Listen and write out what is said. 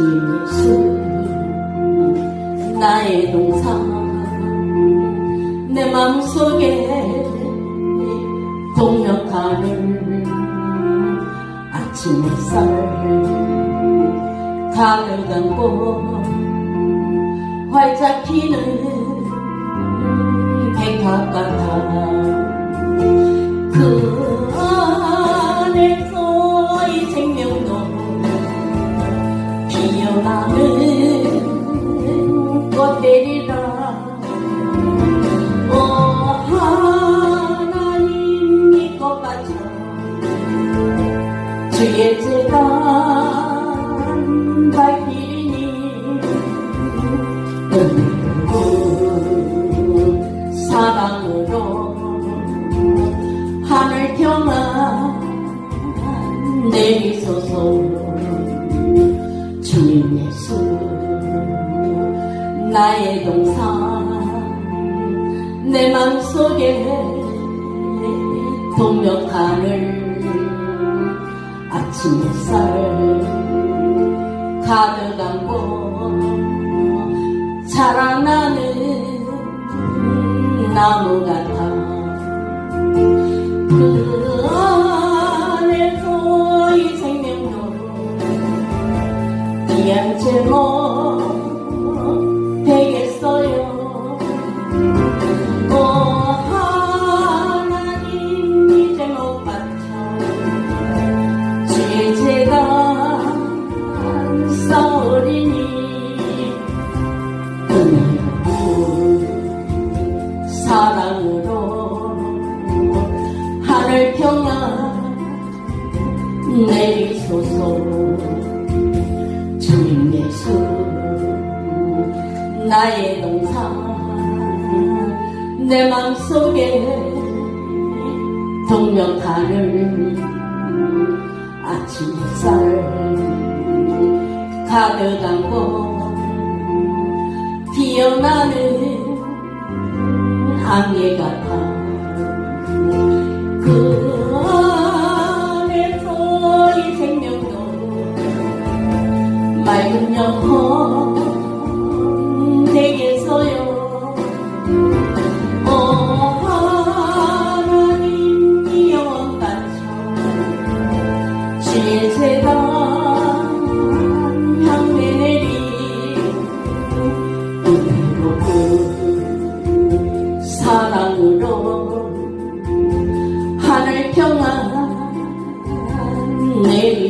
예수 나의 동상. 내 마음속에 동력하는 아침 햇살 가을 담고 활짝 피는 백합 같아. 나는 꽃들이라 오 하나님 이 꽃같아 주의 재단 밝히니 사랑으로 하늘 평안 내리소서 주님 예수 나의 동상 내 맘속에 동력하늘 아침 햇살 가득한 곳 자라나는 나무 같 이양채 못 되겠어요. 오 하나님 이제 못 받쳐. 주의 제가 싸우리니. 은혜로 사랑으로 하늘 평안 내리소서 주님 예수. 나의 동상 내 맘속에 동력하늘 아침 햇살 가득한 곳. 피어나는 안개 같아 맑은 영혼 되겠어요. 오 하나님 이 영혼 바쳐 주의 제가 향내 내리. 은혜로 사랑으로 하늘 평안 내리소서